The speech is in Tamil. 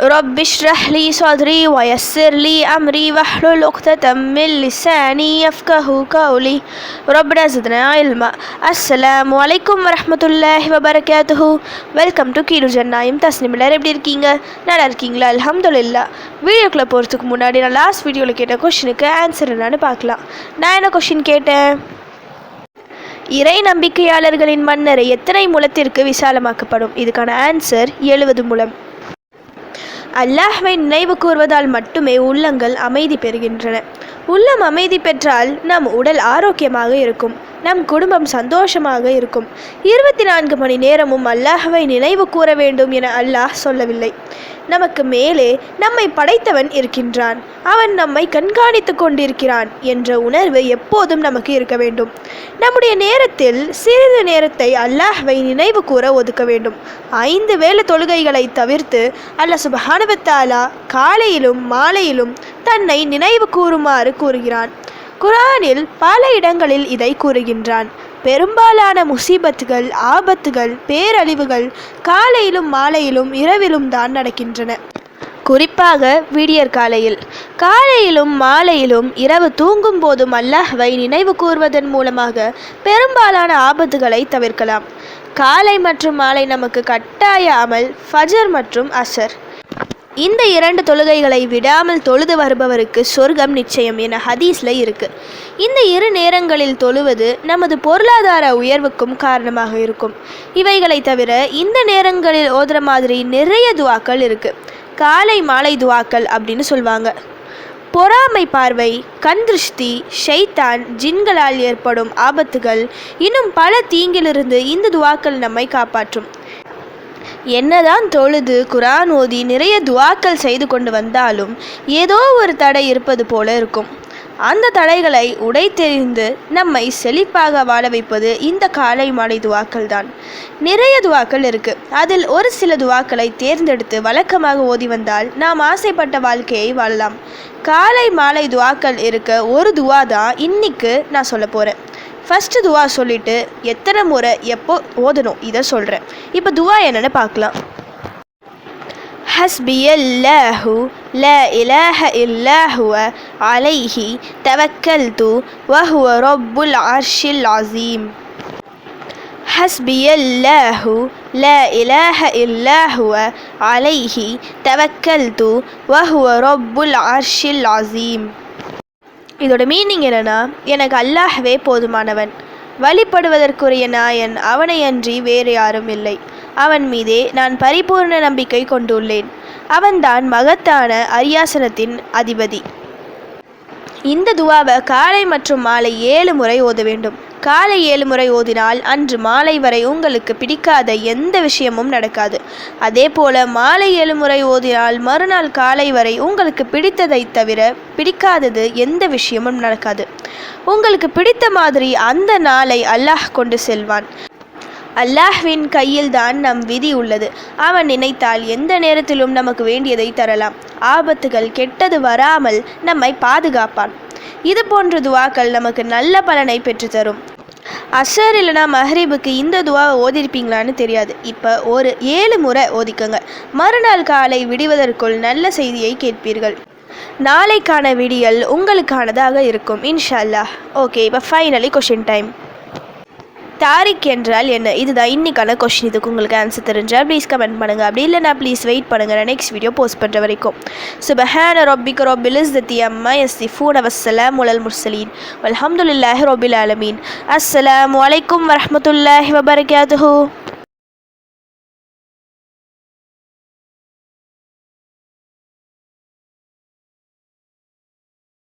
رب اشرح لي صدري ويسر لي أمري واحلل عقدة من لساني يفقه قولي ربنا زدنا علما السلام عليكم ورحمة الله وبركاته வெல்கம் டு கீடு ஜன்னாயும் தஸ்னிம் எல்லாரும் எப்படி இருக்கீங்க நல்லா இருக்கீங்களா அல்ஹம்துலில்லா வீடியோக்குள்ளே போகிறதுக்கு முன்னாடி நான் லாஸ்ட் வீடியோவில் கேட்ட கொஷினுக்கு ஆன்சர் என்னன்னு பார்க்கலாம் நான் என்ன கொஷின் கேட்டேன் இறை நம்பிக்கையாளர்களின் மன்னரை எத்தனை முலத்திற்கு விசாலமாக்கப்படும் இதுக்கான ஆன்சர் எழுபது முலம் அல்லாஹ்வை நினைவு கூர்வதால் மட்டுமே உள்ளங்கள் அமைதி பெறுகின்றன. உள்ளம் அமைதி பெற்றால் நம் உடல் ஆரோக்கியமாக இருக்கும். நம் குடும்பம் சந்தோஷமாக இருக்கும். இருபத்தி நான்கு மணி நேரமும் அல்லாஹவை நினைவு கூற வேண்டும் என அல்லாஹ் சொல்லவில்லை. நமக்கு மேலே நம்மை படைத்தவன் இருக்கின்றான். அவன் நம்மை கண்காணித்து கொண்டிருக்கிறான் என்ற உணர்வு எப்போதும் நமக்கு இருக்க வேண்டும். நம்முடைய நேரத்தில் சிறிது நேரத்தை அல்லாஹ்வை நினைவு கூற ஒதுக்க வேண்டும். ஐந்து வேளை தொழுகைகளை தவிர்த்து அல்லாஹ் சுபஹானுவத்தாலா காலையிலும் மாலையிலும் தன்னை நினைவு கூறுமாறு கூறுகிறான். குரானில் பல இடங்களில் இதை கூறுகின்றான். பெரும்பாலான முசீபத்துகள் ஆபத்துகள் பேரழிவுகள் காலையிலும் மாலையிலும் இரவிலும் தான் நடக்கின்றன. குறிப்பாக விடியற் காலையில். காலையிலும் மாலையிலும் இரவு தூங்கும் போதும் அல்லாஹ்வை நினைவு கூர்வதன் மூலமாக பெரும்பாலான ஆபத்துகளை தவிர்க்கலாம். காலை மற்றும் மாலை நமக்கு கட்டாய அமல் ஃபஜர் மற்றும் அசர் இந்த இரண்டு தொழுகைகளை விடாமல் தொழுது வருபவருக்கு சொர்க்கம் நிச்சயம் என ஹதீஸில் இருக்கு. இந்த இரு நேரங்களில் தொழுவது நமது பொருளாதார உயர்வுக்கும் காரணமாக இருக்கும். இவைகளை தவிர இந்த நேரங்களில் ஓதுற மாதிரி நிறைய துவாக்கள் இருக்கு. காலை மாலை துவாக்கள் அப்படின்னு சொல்லுவாங்க பொறாமை பார்வை கண் திருஷ்டி ஷைத்தான் ஜின்களால் ஏற்படும் ஆபத்துகள் இன்னும் பல தீங்கிலிருந்து இந்த துவாக்கள் நம்மை காப்பாற்றும். என்னதான் தொழுது குரான் ஓதி நிறைய துவாக்கள் செய்து கொண்டு வந்தாலும் ஏதோ ஒரு தடை இருப்பது போல இருக்கும். அந்த தடைகளை உடைத்தெறிந்து நம்மை செழிப்பாக வாழ வைப்பது இந்த காலை மாலை துவாக்கள் தான் நிறைய துவாக்கள் இருக்கு. அதில் ஒரு சில துவாக்களை தேர்ந்தெடுத்து வழக்கமாக ஓதி வந்தால் நாம் ஆசைப்பட்ட வாழ்க்கையை வாழலாம். காலை மாலை துவாக்கள் இருக்க ஒரு துவா தான் இன்னைக்கு நான் சொல்ல போகிறேன் ஃபஸ்ட்டு துவா சொல்லிட்டு எத்தனை முறை எப்போ ஓதணும் இதை சொல்கிறேன் இப்போ துவா என்னென்னு பார்க்கலாம் حسبي الله لا إله إلا هو عليه توكلت وهو رب العرش العظيم حسبي الله لا إله إلا هو عليه توكلت وهو رب العرش العظيم இதோட மீனிங் என்னென்னா எனக்கு அல்லாஹ்வே போதுமானவன். வழிபடுவதற்குரிய நாயன் அவனையன்றி வேறு யாரும் இல்லை. அவன் மீதே நான் பரிபூர்ண நம்பிக்கை கொண்டுள்ளேன். அவன்தான் மகத்தான அரியாசனத்தின் அதிபதி. இந்த துவாவை காலை மற்றும் மாலை ஏழு முறை ஓத வேண்டும். காலை ஏழு முறை ஓதினால் அன்று மாலை வரை உங்களுக்கு பிடிக்காத எந்த விஷயமும் நடக்காது. அதே போல மாலை ஏழு முறை ஓதினால் மறுநாள் காலை வரை உங்களுக்கு பிடித்ததை தவிர பிடிக்காதது எந்த விஷயமும் நடக்காது. உங்களுக்கு பிடித்த மாதிரி அந்த நாளை அல்லாஹ் கொண்டு செல்வான். அல்லாஹ்வின் கையில்தான் நம் விதி உள்ளது. அவன் நினைத்தால் எந்த நேரத்திலும் நமக்கு வேண்டியதை தரலாம். ஆபத்துகள் கெட்டது வராமல் நம்மை பாதுகாப்பான். இது போன்ற துவாக்கள் நமக்கு நல்ல பலனை பெற்றுத்தரும் அசர் இல்லைனா மஹரீபுக்கு இந்த துவாவை ஓதிருப்பீங்களான்னு தெரியாது. இப்போ ஒரு ஏழு முறை ஓதிக்கங்க. மறுநாள் காலை விடுவதற்குள் நல்ல செய்தியை கேட்பீர்கள். நாளைக்கான விடியல் உங்களுக்கானதாக இருக்கும் இன்ஷா அல்லாஹ். ஓகே இப்போ ஃபைனலி கொஷின் டைம் தாரிக் என்றால் என்ன? இதுதான் இன்னைக்கான கொஷின் இதுக்கு உங்களுக்கு ஆன்சர் தெரிஞ்சால் ப்ளீஸ் கமெண்ட் பண்ணுங்கள் அப்படி இல்லைனா ப்ளீஸ் வெயிட் பண்ணுங்கள் நான் நெக்ஸ்ட் வீடியோ போஸ்ட் பண்ணுற வரைக்கும். சுபஹான ரொபிக் ரொபில் இஸ்தத்தி அம்மா எஸ்திஃபூன் அவசலாம் உலல் முர்சலீன் அல்ஹம்துலில்லாஹி ரொபில் ஆலமீன் அஸ்ஸலாமு வலைக்கம் வரமத்துல்லாஹி வபரகாத்துஹூ